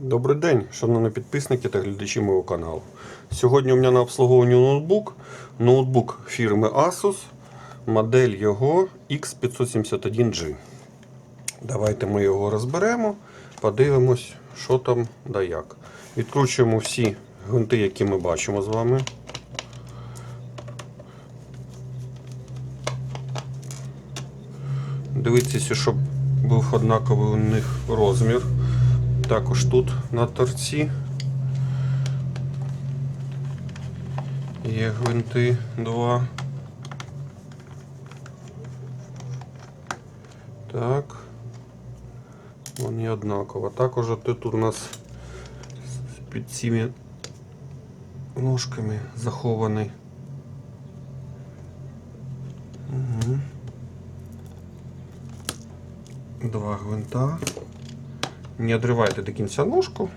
Добрий день, шановні підписники та глядачі мого каналу. Сьогодні у мене на обслуговуванні ноутбук. Ноутбук фірми Asus. Модель його X571G. Давайте ми його розберемо, подивимось, що там да як. Відкручуємо всі гвинти, які ми бачимо з вами. Дивіться, щоб був однаковий у них розмір. Також тут на торці є гвинти два. Так. Вони однаково. Також тут у нас під цими ножками захований. Угу. Два гвинта. Не відривайте до кінця ножку.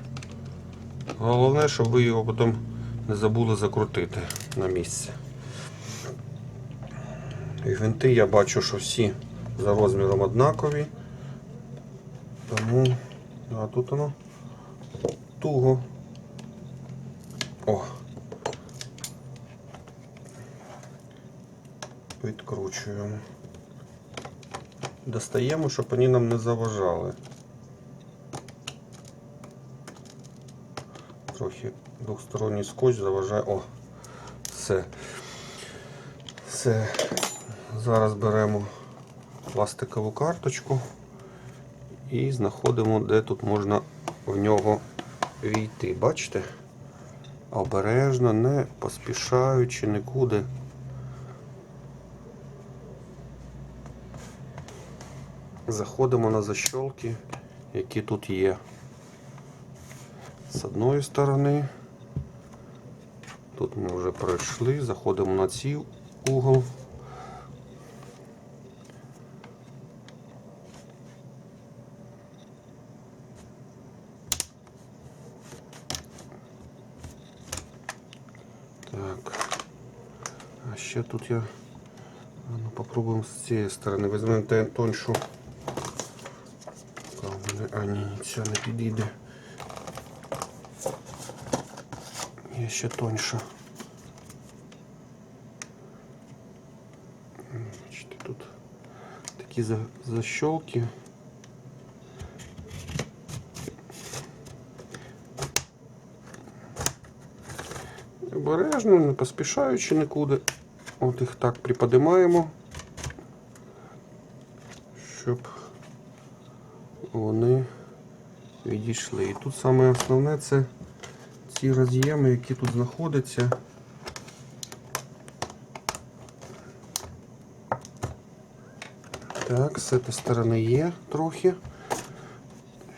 Головне, щоб ви його потім не забули закрутити на місце. І гвинти я бачу, що всі за розміром однакові. Тому а тут воно туго. О. Відкручуємо. Достаємо, щоб вони нам не заважали. Трохи двохсторонній скотч заважає. О, все. Все. Зараз беремо пластикову карточку і знаходимо, де тут можна в нього війти. Бачите? Обережно, не поспішаючи нікуди. Заходимо на защолки, які тут є. З одної сторони. Тут ми вже пройшли, заходимо на цей угол. Так. А ще тут я. Ну попробуємо з цієї сторони. Візьмемо тоншу. А, ні, ця не підійде. Є ще тоньше. Тут такі за- защолки. Обережно, не поспішаючи нікуди. От їх так приподимаємо, щоб вони відійшли. І тут саме основне це ці роз'єми, які тут знаходяться. Так, з цієї сторони є трохи.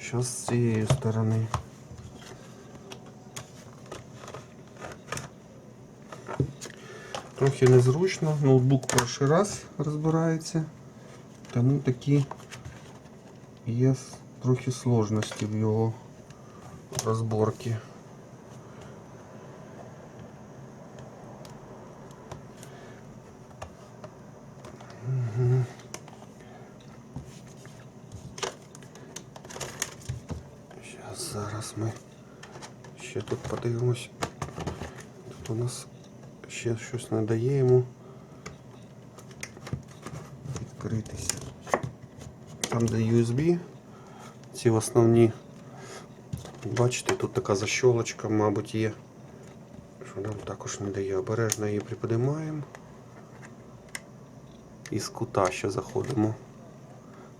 Зараз з цієї сторони. Трохи незручно, ноутбук перший раз розбирається, тому такі є трохи сложності в його розборці. Зараз ми ще тут подивимось. Тут у нас ще щось не дає йому відкритися. Там де USB, ці основні. Бачите, тут така защолочка, мабуть, є. Що нам також не дає. Обережно її приподимаємо. І з кута ще заходимо.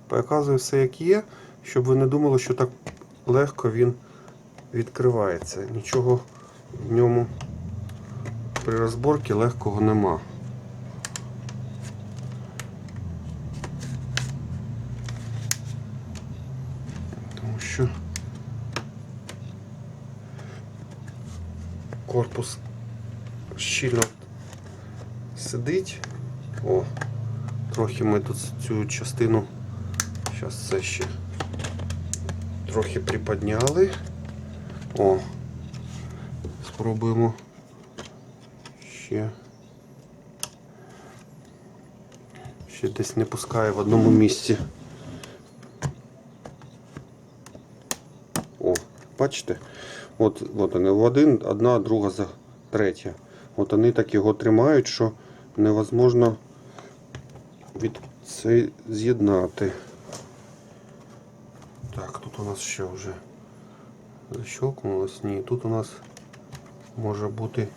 Показую все як є, щоб ви не думали, що так легко він відкривається. Нічого в ньому при розборці легкого нема. Тому що корпус щільно сидить. О, трохи ми тут цю частину, зараз це ще трохи приподняли. О, спробуємо ще. Ще десь не пускає в одному місці. О, бачите? От, от вони в один, одна, друга, за третя. От вони так його тримають, що невозможно від це з'єднати. У нас що вже защелкнулось? Ні, тут у нас може бути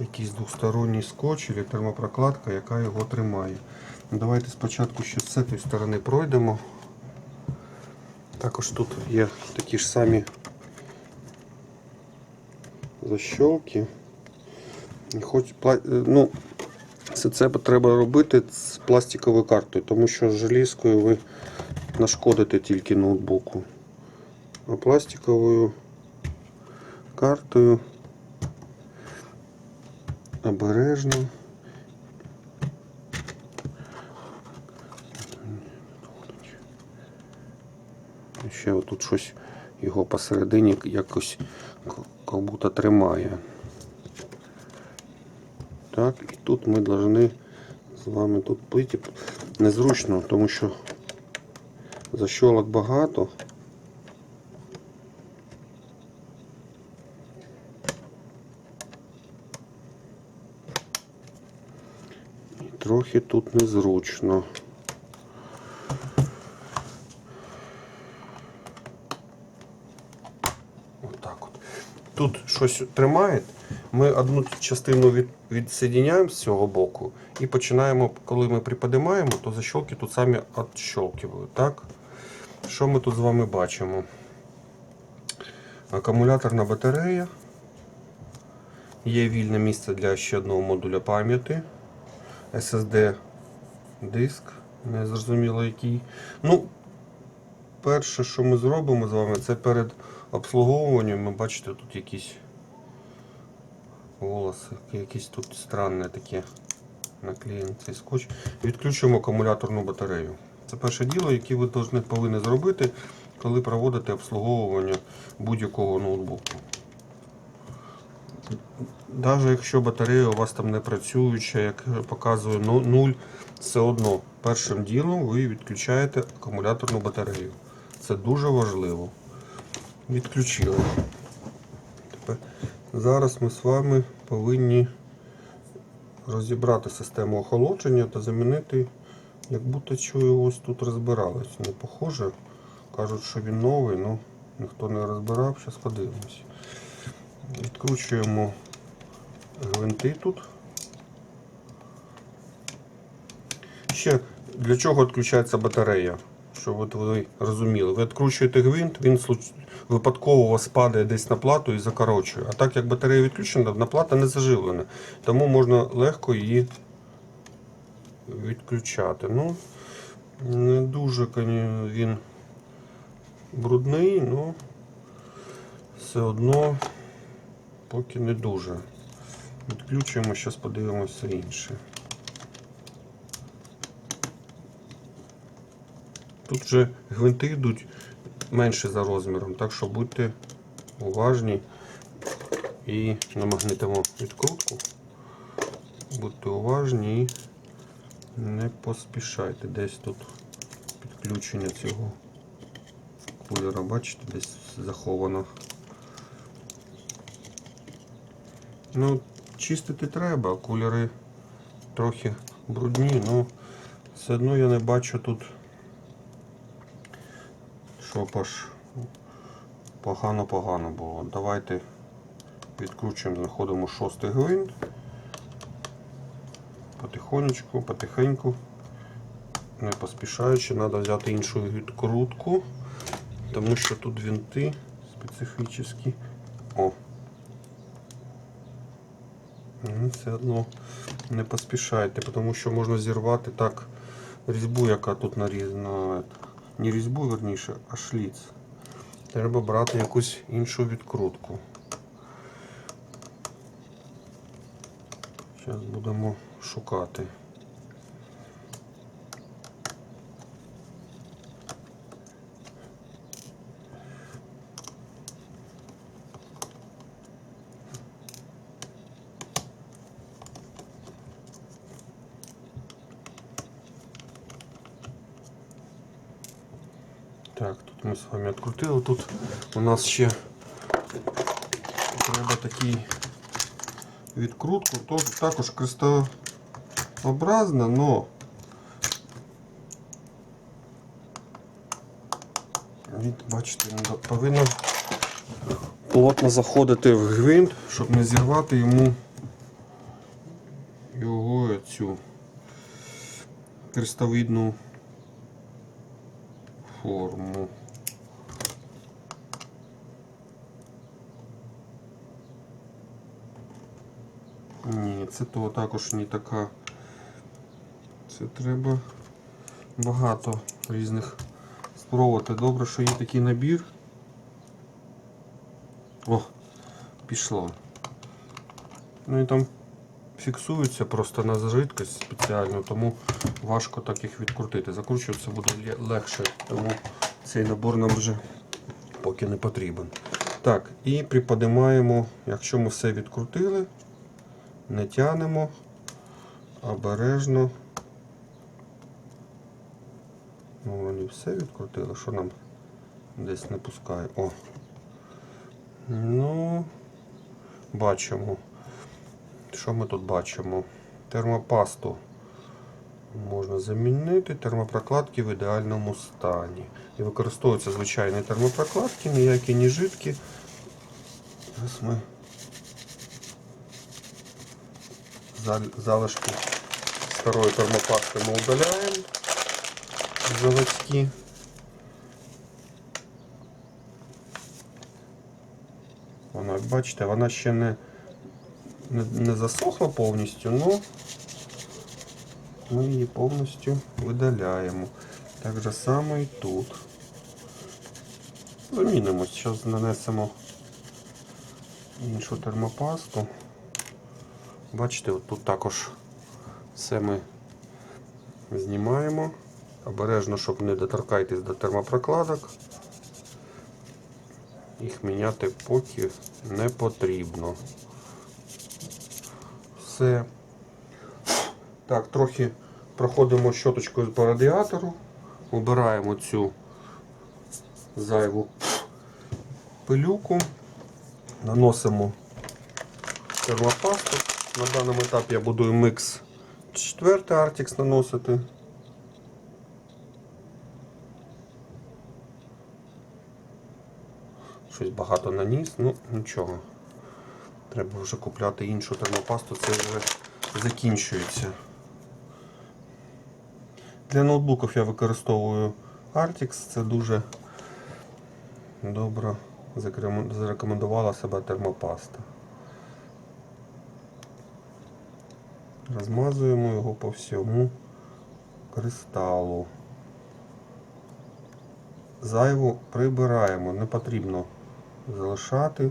якийсь двосторонній скотч або термопрокладка, яка його тримає. Давайте спочатку ще з цієї сторони пройдемо. Також тут є такі ж самі защолки. І Хоч, е, ну, все це треба робити з пластиковою картою, тому що з желізкою ви нашкодите тільки ноутбуку. А пластиковою картою обережно. Ще отут щось його посередині якось будто тримає. Так, і тут ми повинні з вами тут плити. Незручно, тому що защолок багато. Трохи тут незручно. Отак от. Тут щось тримає. Ми одну частину від, відсоединяємо з цього боку і починаємо, коли ми приподимаємо, то защолки тут самі відщолкують. Так? Що ми тут з вами бачимо? Акумуляторна батарея. Є вільне місце для ще одного модуля пам'яті. SSD диск, не зрозуміло який. Ну, перше, що ми зробимо з вами, це перед обслуговуванням. Ми бачите, тут якісь волоси, якісь тут странне таке наклеєний цей скотч. Відключимо акумуляторну батарею. Це перше діло, яке ви повинні зробити, коли проводите обслуговування будь-якого ноутбуку. Навіть якщо батарея у вас там не працююча, як показує ну- нуль, все одно першим ділом ви відключаєте акумуляторну батарею. Це дуже важливо. Відключили. Тепер зараз ми з вами повинні розібрати систему охолодження та замінити, як будто що ось тут розбиралось. Не похоже. Кажуть, що він новий, але ніхто не розбирав, зараз подивимось. Відкручуємо гвинти тут. Ще для чого відключається батарея? Щоб от ви розуміли. Ви відкручуєте гвинт, він випадково у вас падає десь на плату і закорочує. А так як батарея відключена, на плата не заживлена. Тому можна легко її відключати. Ну, не дуже він брудний, але все одно поки не дуже. Відключуємо, зараз подивимося інше. Тут вже гвинти йдуть менше за розміром, так що будьте уважні і намагнитимо відкрутку. Будьте уважні і не поспішайте. Десь тут підключення цього кулера, бачите, десь заховано. Ну, чистити треба, кулери трохи брудні, але все одно я не бачу тут, щоб аж погано-погано було. Давайте відкручуємо, знаходимо шостий гвинт. Потихонечку, потихеньку, не поспішаючи, треба взяти іншу відкрутку, тому що тут винти специфічні. О, Ну, Все одно не поспішайте, тому що можна зірвати так різьбу, яка тут нарізана. Не різьбу, верніше, а шліц. Треба брати якусь іншу відкрутку. Зараз будемо шукати. Так, тут ми з вами відкрутили. Тут у нас ще треба такий відкрутку, то також крестообразна, но від, бачите, повинно плотно заходити в гвинт, щоб не зірвати йому його цю крестовидну форму. Ні, то також не така. Це треба багато різних спробувати. Добре, що є такий набір. О, пішло. Ну і там фіксуються просто на жидкость спеціально, тому важко так їх відкрутити. Закручуватися буде легше, тому цей набор нам вже поки не потрібен. Так, і приподимаємо, якщо ми все відкрутили, не тянемо, обережно. Ну, вони все відкрутили, що нам десь не пускає. О. Ну, бачимо. Що ми тут бачимо? Термопасту можна замінити, термопрокладки в ідеальному стані. І використовуються звичайні термопрокладки, ніякі не жидкі. Зараз ми залишки старої термопасти ми удаляємо заводські. Вона, бачите, вона ще не, не, не засохла повністю, але ми її повністю видаляємо. Так же само і тут. Замінимо, зараз нанесемо іншу термопасту. Бачите, тут також все ми знімаємо. Обережно, щоб не доторкайтесь до термопрокладок. Їх міняти поки не потрібно. Все. Так, трохи проходимо щоточкою по радіатору, убираємо цю зайву пилюку, наносимо термопасту. На даному етапі я буду микс 4 Artix наносити. Щось багато наніс, ну нічого. Треба вже купляти іншу термопасту, це вже закінчується. Для ноутбуків я використовую Artix, це дуже добре зарекомендувала себе термопаста. Розмазуємо його по всьому кристалу. Зайву прибираємо, не потрібно залишати.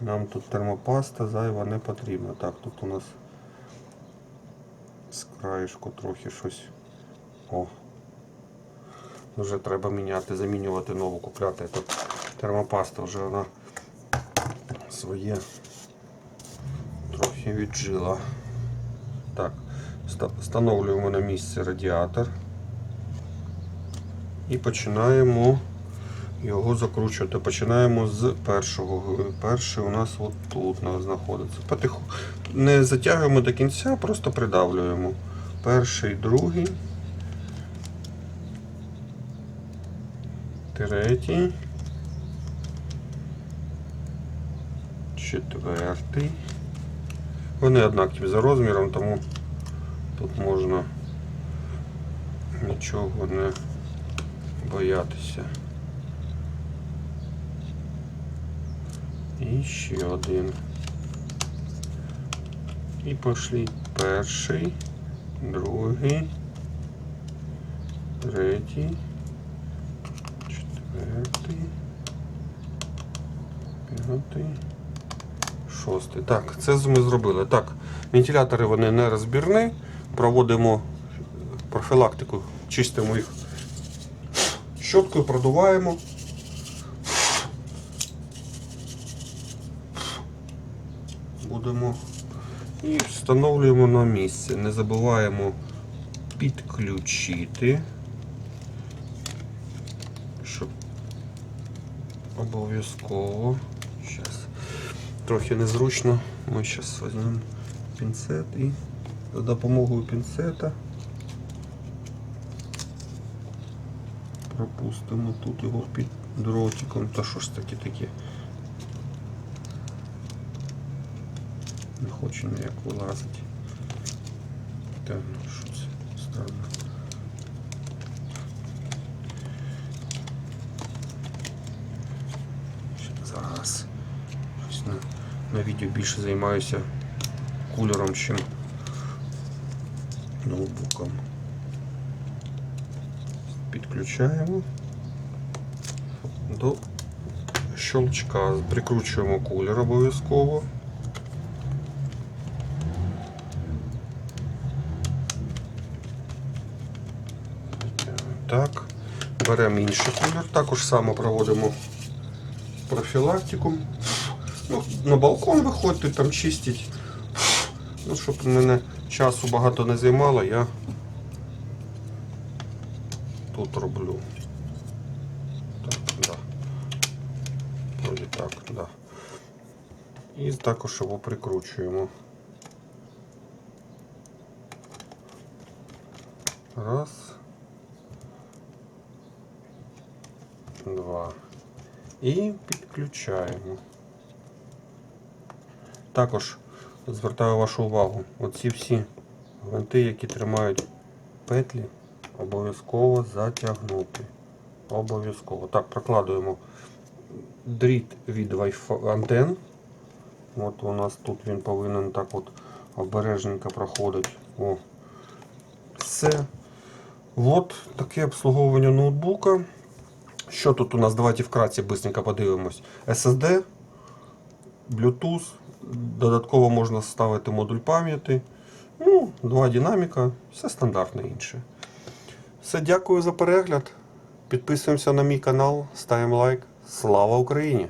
Нам тут термопаста зайва не потрібна. Так, тут у нас з краєшку трохи щось. О. Вже треба міняти, замінювати нову, купляти. Тут термопаста вже вона своє трохи віджила. Так, встановлюємо на місце радіатор і починаємо його закручувати. Починаємо з першого. Перший у нас от тут знаходиться. Потиху не затягуємо до кінця, просто придавлюємо. Перший, другий, третій, четвертий. Вони однакові за розміром, тому тут можна нічого не боятися. І ще один. І пішли перший, другий, третій, четвертий, п'ятий, шостий. Так, це ми зробили. Так, вентилятори вони не розбірні. Проводимо профілактику, чистимо їх щоткою, продуваємо. Будемо і встановлюємо на місце. Не забуваємо підключити, щоб обов'язково. Трохи незручно. Ми зараз візьмемо пінцет і за допомогою пінцета пропустимо тут його під дротиком. Та що ж таке таке? Не хоче ніяк вилазити. Та ну що це странно. Зараз. Щось на, на відео більше займаюся кулером, чим ноутбуком. Підключаємо до щелчка. Прикручуємо кулер обов'язково. Так, беремо інший кулер, також само проводимо профілактику. Ну, на балкон виходьте, там чистіть. Ну, щоб мене часу багато не займало, я тут роблю. Так, да. Вроді так, да. І також його прикручуємо. Раз. Два. І підключаємо. Також звертаю вашу увагу, оці всі гвинти, які тримають петлі, обов'язково затягнути. Обов'язково. Так, прокладуємо дріт від антен. От у нас тут він повинен так от обережненько проходити. О. Все. От таке обслуговування ноутбука. Що тут у нас? Давайте вкратце быстренько подивимось. SSD, Bluetooth, додатково можна ставити модуль пам'яті. Ну, два динаміка, все стандартне інше. Все, дякую за перегляд. Підписуємося на мій канал, ставимо лайк. Слава Україні!